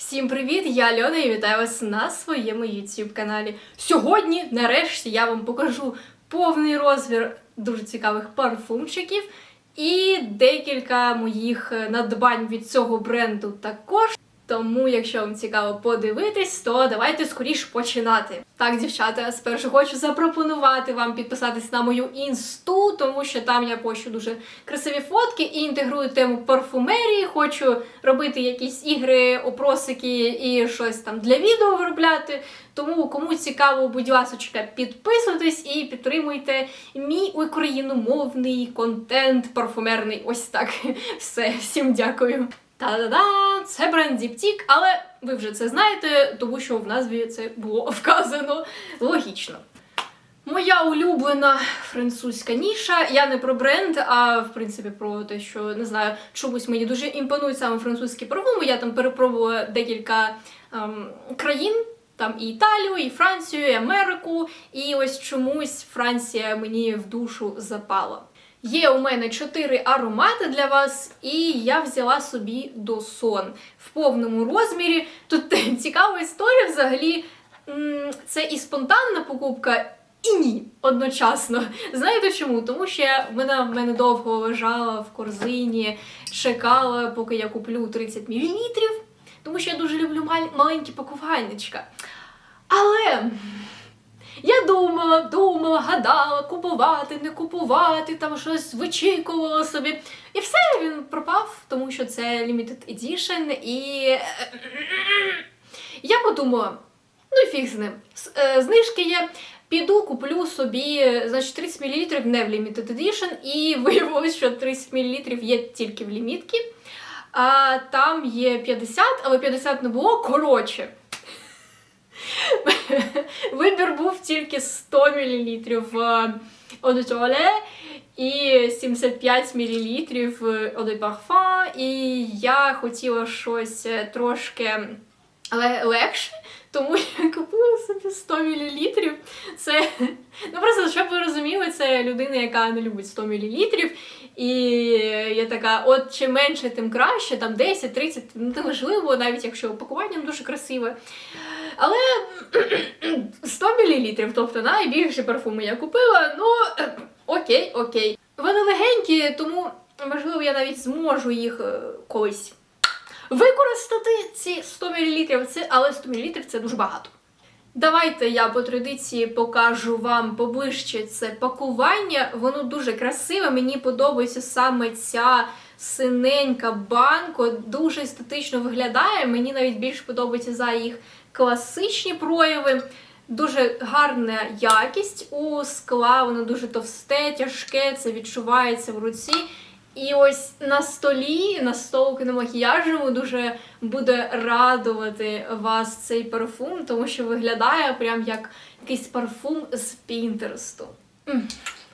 Всім привіт! Я Льона і вітаю вас на своєму YouTube каналі. Сьогодні, нарешті, я вам покажу повний розмір дуже цікавих парфумчиків і декілька моїх надбань від цього бренду також. Тому, якщо вам цікаво подивитись, то давайте скоріш починати. Так, дівчата, спершу хочу запропонувати вам підписатись на мою інсту, тому що там я пощу дуже красиві фотки і інтегрую тему парфумерії. Хочу робити якісь ігри, опросики і щось там для відео виробляти. Тому кому цікаво, будь ласочка, підписуйтесь і підтримуйте мій україномовний контент парфумерний. Ось так. Все, всім дякую. Та-да-да! Це бренд Діптік, але ви вже це знаєте, тому що в назві це було вказано логічно. Моя улюблена французька ніша. Я не про бренд, а в принципі про те, що не знаю, чомусь мені дуже імпонують саме французькі парфуми. Я там перепробувала декілька ем, країн. Там і Італію, і Францію, і Америку. І ось чомусь Франція мені в душу запала. Є у мене чотири аромати для вас, і я взяла собі досон в повному розмірі. Тут цікава історія взагалі. Це і спонтанна покупка, і ні одночасно. Знаєте чому? Тому що вона в мене довго лежала в корзині, чекала, поки я куплю 30 мл, тому що я дуже люблю маленькі пакувальничка. Але я думала, думала, гадала, купувати, не купувати, там щось вичікувала собі. І все, він пропав, тому що це limited edition, і я подумала, ну і фіг з ним. Е, Знижки є. Піду, куплю собі, значить, 30 мл не в Limited Edition, і виявилось, що 30 мл є тільки в лімітки. А там є 50, але 50 не було. Коротше. Вибір був тільки 100 мл Eau de і 75 мл Eau de. І я хотіла щось е, трошки ле- легше, тому я купила собі 100 мл. Це, ну просто, щоб ви розуміли, це людина, яка не любить 100 мл. І я така, от чим менше, тим краще, там 10, 30, ну неважливо, навіть якщо опакування дуже красиве. Але 100 мл, тобто найбільші парфуми я купила, ну окей, окей. Вони легенькі, тому можливо я навіть зможу їх е, колись використати ці 100 мл, але 100 мл це дуже багато. Давайте я по традиції покажу вам поближче це пакування. Воно дуже красиве. Мені подобається саме ця синенька банка, дуже естетично виглядає. Мені навіть більше подобається за їх класичні прояви. Дуже гарна якість у скла, воно дуже товсте, тяжке, це відчувається в руці. І ось на столі, на столку на макіяжу дуже буде радувати вас цей парфум, тому що виглядає прям як якийсь парфум з Пінтересту.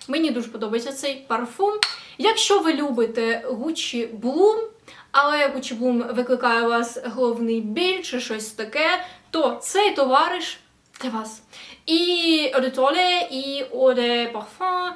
Мені дуже подобається цей парфум. Якщо ви любите Gucci Bloom, але Gucci Bloom викликає у вас головний біль чи щось таке, то цей товариш для вас. І Eau de Toilette, і Eau de Parfum,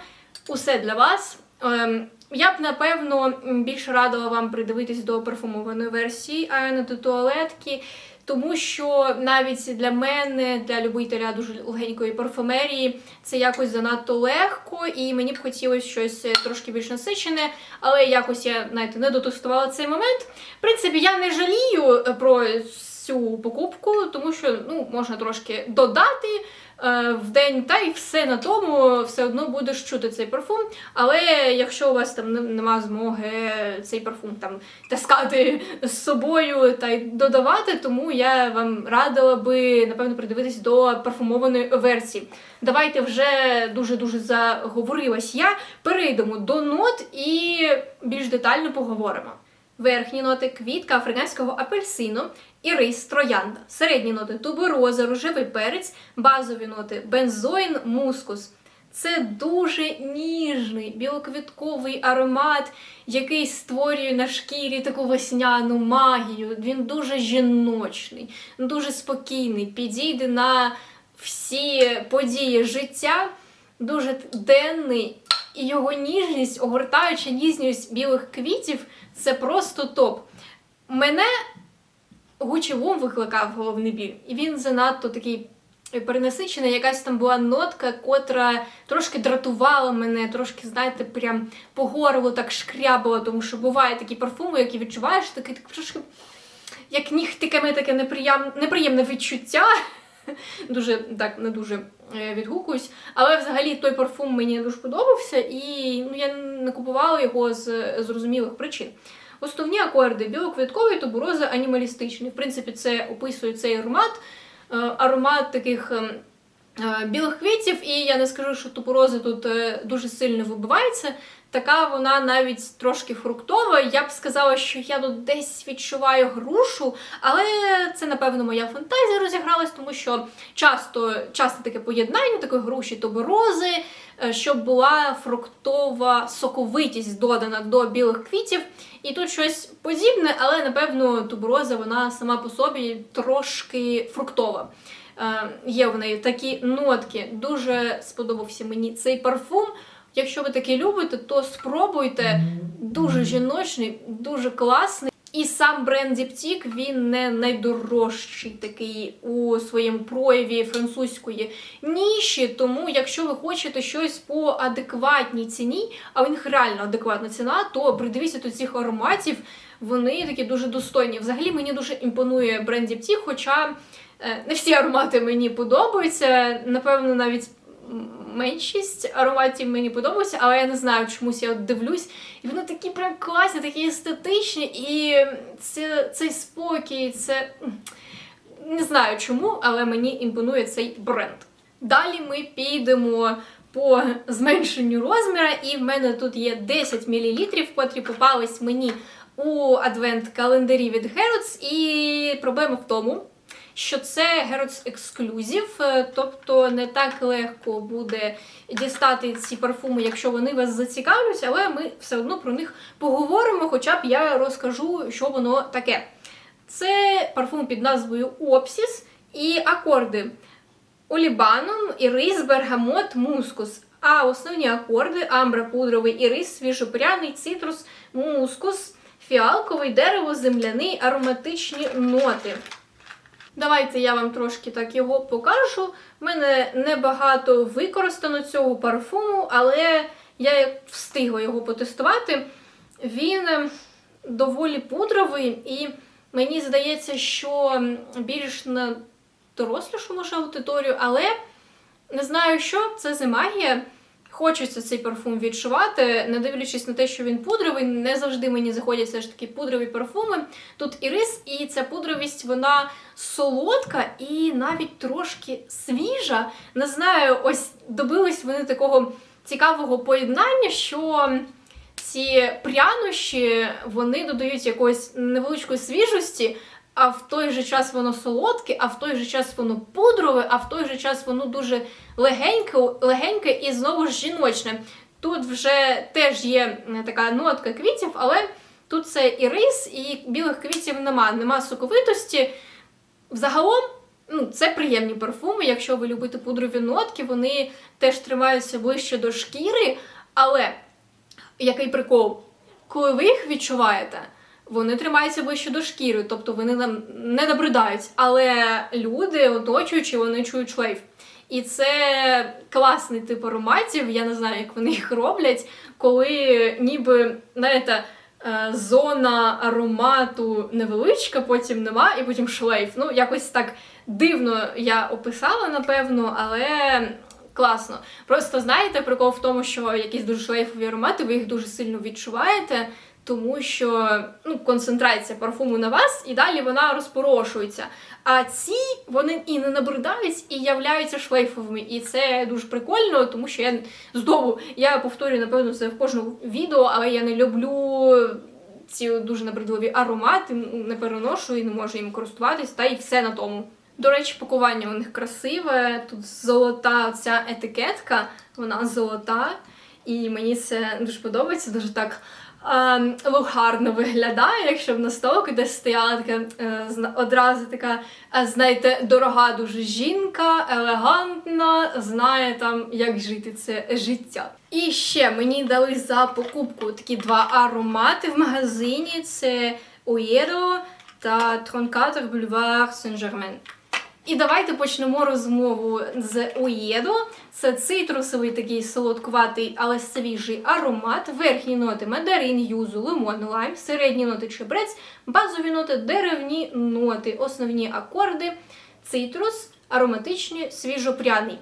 усе для вас. Ем, я б напевно більше радила вам придивитись до парфумованої версії, а не до туалетки. Тому що навіть для мене, для любителя дуже легенької парфумерії, це якось занадто легко, і мені б хотілося щось е, трошки більш насичене, але якось я знаєте, не дотестувала цей момент. В принципі, я не жалію е, про цю покупку, тому що ну, можна трошки додати в день, та й все на тому, все одно будеш чути цей парфум. Але якщо у вас там не- нема змоги цей парфум там таскати з собою та й додавати, тому я вам радила би напевно придивитись до парфумованої версії. Давайте вже дуже дуже заговорилась я. Перейдемо до нот і більш детально поговоримо. Верхні ноти квітка африканського апельсину, ірис, троянда. Середні ноти тубероза, рожевий перець, базові ноти бензоїн, мускус. Це дуже ніжний білоквітковий аромат, який створює на шкірі таку весняну магію. Він дуже жіночний, дуже спокійний, підійде на всі події життя, дуже денний. І його ніжність, огортаюча ніжність білих квітів, це просто топ. Мене Гучі Вум викликав головний біль, і він занадто такий перенасичений. Якась там була нотка, котра трошки дратувала мене, трошки, знаєте, прям по горлу так шкрябала, тому що бувають такі парфуми, які відчуваєш, таке так трошки як нігтиками таке неприєм... неприємне відчуття. Дуже так не дуже е, відгукуюсь. Але взагалі той парфум мені дуже подобався, і ну, я не купувала його з зрозумілих причин. Основні акорди білоквітковий, тубурози, анімалістичний. В принципі, це описує цей аромат. Е, Аромат таких ем, е, білих квітів, і я не скажу, що тупорози тут е, дуже сильно вибивається. Така вона навіть трошки фруктова. Я б сказала, що я тут десь відчуваю грушу, але це, напевно, моя фантазія розігралась, тому що часто, часто таке поєднання, такої груші туберози, е, щоб була фруктова соковитість додана до білих квітів. І тут щось подібне, але напевно тубероза вона сама по собі трошки фруктова. Е, є в неї такі нотки. Дуже сподобався мені цей парфум. Якщо ви таке любите, то спробуйте. Дуже жіночний, дуже класний. І сам бренд Diptyque, він не найдорожчий такий у своєму прояві французької ніші. Тому, якщо ви хочете щось по адекватній ціні, а них реально адекватна ціна, то придивіться до цих ароматів. Вони такі дуже достойні. Взагалі мені дуже імпонує бренд Diptyque, хоча е, не всі аромати мені подобаються. Напевно, навіть меншість ароматів мені подобаються, але я не знаю, чомусь я от дивлюсь, і вони такі прям класні, такі естетичні, і це, цей спокій, це не знаю чому, але мені імпонує цей бренд. Далі ми підемо по зменшенню розміра, і в мене тут є 10 мл, котрі попались мені у адвент-календарі від Harrods, і проблема в тому, що це Harrods Exclusive, е, тобто не так легко буде дістати ці парфуми, якщо вони вас зацікавлять, але ми все одно про них поговоримо, хоча б я розкажу, що воно таке. Це парфум під назвою Опсіс і акорди Олібанум, ірис, бергамот, мускус. А основні акорди амбра, пудровий ірис, свіжопряний, цитрус, мускус, фіалковий, дерево, земляний, ароматичні ноти. Давайте я вам трошки так його покажу. У мене небагато використано цього парфуму, але я встигла його потестувати. Він е, доволі пудровий, і мені здається, що більш на дорослішу може аудиторію, але не знаю, що це за магія. Хочеться цей парфум відчувати, не дивлячись на те, що він пудровий, не завжди мені заходять все ж таки пудрові парфуми. Тут і рис, і ця пудровість, вона солодка і навіть трошки свіжа. Не знаю, ось добились вони такого цікавого поєднання, що ці прянощі вони додають якоїсь невеличкої свіжості. А в той же час воно солодке, а в той же час воно пудрове, а в той же час воно дуже легеньке, легеньке і знову ж жіночне. Тут вже теж є така нотка квітів, але тут це і рис, і білих квітів нема, нема соковитості. Взагалом, ну, це приємні парфуми. Якщо ви любите пудрові нотки, вони теж тримаються ближче до шкіри. Але який прикол? Коли ви їх відчуваєте, вони тримаються ближче до шкіри, тобто вони нам не набридають. Але люди, оточуючи, вони чують шлейф. І це класний тип ароматів. Я не знаю, як вони їх роблять, коли ніби, знаєте, е, зона аромату невеличка, потім нема, і потім шлейф. Ну, якось так дивно я описала, напевно, але. Класно. Просто знаєте, прикол в тому, що якісь дуже шлейфові аромати, ви їх дуже сильно відчуваєте, тому що ну, концентрація парфуму на вас, і далі вона розпорошується. А ці вони і не набридають, і являються шлейфовими. І це дуже прикольно, тому що я знову я повторюю, напевно, це в кожному відео, але я не люблю. Ці дуже набридливі аромати не переношу і не можу їм користуватись, та й все на тому. До речі, пакування у них красиве. Тут золота ця етикетка, вона золота, і мені це дуже подобається, дуже так а, ну, гарно виглядає, якщо б на столку десь стояла така е, одразу така, е, знаєте, дорога дуже жінка, елегантна, знає там, як жити це життя. І ще мені дали за покупку такі два аромати в магазині: це Уєро та Тронкатор Бульвар Сен-Жермен. І давайте почнемо розмову з уєду. Це цитрусовий такий солодкуватий, але свіжий аромат. Верхні ноти мандарин, юзу, лимон, лайм, середні ноти чебрець, базові ноти, деревні ноти, основні акорди, цитрус, ароматичні, свіжопряний.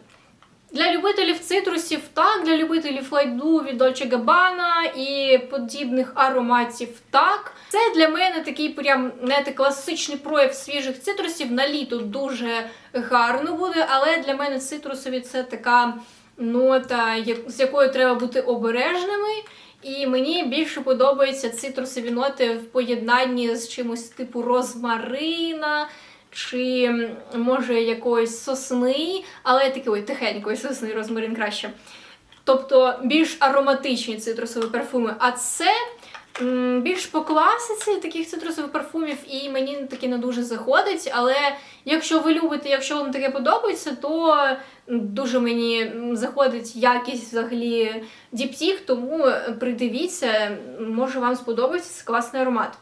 Для любителів цитрусів так, для любителів лайду від Dolce Gabbana і подібних ароматів так. Це для мене такий прям знаєте, класичний прояв свіжих цитрусів. На літо дуже гарно буде, але для мене цитрусові це така нота, з якою треба бути обережними. І мені більше подобаються цитрусові ноти в поєднанні з чимось типу розмарина. Чи може якоїсь сосни, але такий ой, тихенької сосни розмарин краще. Тобто більш ароматичні цитрусові парфуми. А це більш по класиці таких цитрусових парфумів, і мені таки не дуже заходить. Але якщо ви любите, якщо вам таке подобається, то дуже мені заходить якість взагалі діптіх, тому придивіться, може вам сподобається класний аромат.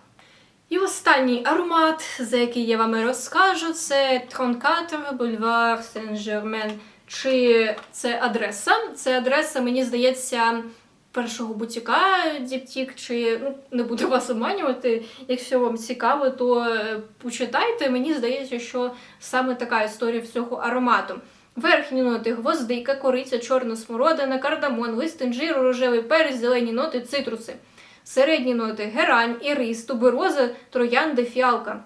І останній аромат, за який я вам розкажу, це Тронкатор Бульвар Сен-Жермен. Чи це адреса? Це адреса, мені здається, першого бутіка Діптік, чи ну, не буду вас обманювати. Якщо вам цікаво, то е, почитайте. Мені здається, що саме така історія всього аромату. Верхні ноти гвоздика, кориця, чорна смородина, кардамон, лист інжиру, рожевий перець, зелені ноти, цитруси. Середні ноти герань, ірис, тубероза, троянди, фіалка.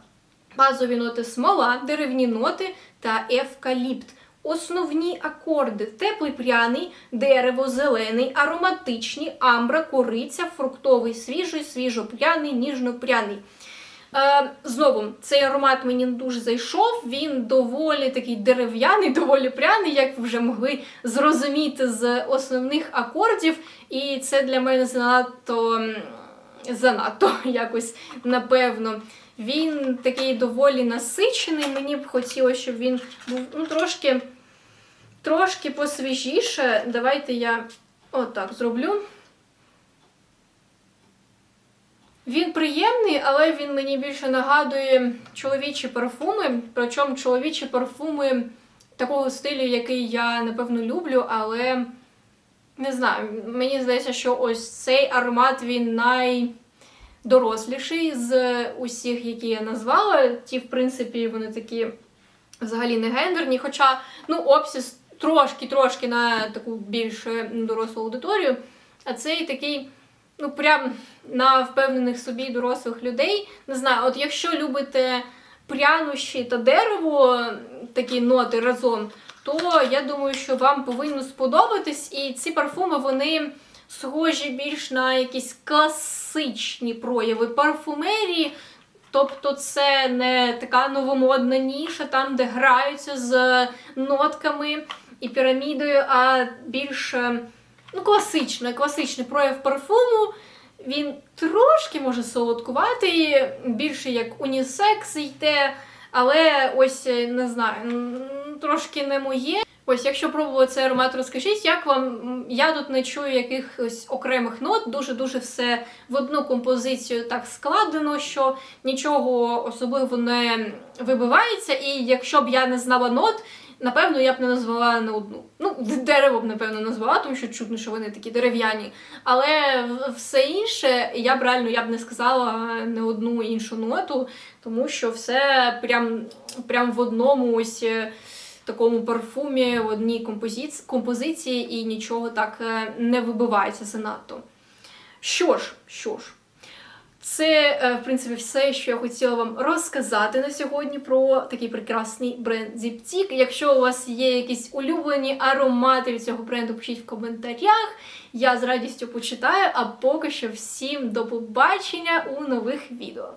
Базові ноти смола, деревні ноти та евкаліпт. Основні акорди теплий пряний, дерево, зелений, ароматичні, амбра, кориця, фруктовий, свіжий, свіжопряний, ніжнопряний. Е, знову, цей аромат мені дуже зайшов. Він доволі такий дерев'яний, доволі пряний, як ви вже могли зрозуміти з основних акордів. І це для мене занадто занадто якось напевно. Він такий доволі насичений. Мені б хотілося, щоб він був ну, трошки, трошки посвіжіше. Давайте я отак зроблю. Він приємний, але він мені більше нагадує чоловічі парфуми. Причому чоловічі парфуми такого стилю, який я напевно люблю, але не знаю, мені здається, що ось цей аромат він найдоросліший з усіх, які я назвала. Ті, в принципі, вони такі взагалі не гендерні. Хоча, ну, Опсіс трошки-трошки на таку більш дорослу аудиторію. А цей такий, ну, прям на впевнених собі дорослих людей. Не знаю, от якщо любите прянощі та дерево, такі ноти разом, то я думаю, що вам повинно сподобатись. І ці парфуми вони схожі більш на якісь класичні прояви парфумерії. Тобто це не така новомодна ніша, там, де граються з нотками і пірамідою, а більш е, ну, класичний, класичний прояв парфуму. Він трошки може солодкуватий, більше як унісекс йде, але ось е, не знаю, трошки не моє. Ось, якщо пробували цей аромат, розкажіть, як вам? Я тут не чую якихось окремих нот, дуже-дуже все в одну композицію так складено, що нічого особливо не вибивається. І якщо б я не знала нот, напевно, я б не назвала не одну. Ну, дерево б, напевно, назвала, тому що чутно, що вони такі дерев'яні. Але все інше я б реально я б не сказала не одну іншу ноту, тому що все прям, прям в одному ось. е, Такому парфумі в одній композиці, композиції і нічого так е, не вибивається занадто. Що ж, що ж, це, е, в принципі, все, що я хотіла вам розказати на сьогодні про такий прекрасний бренд ZipTik. Якщо у вас є якісь улюблені аромати від цього бренду, пишіть в коментарях. Я з радістю почитаю. А поки що всім до побачення у нових відео.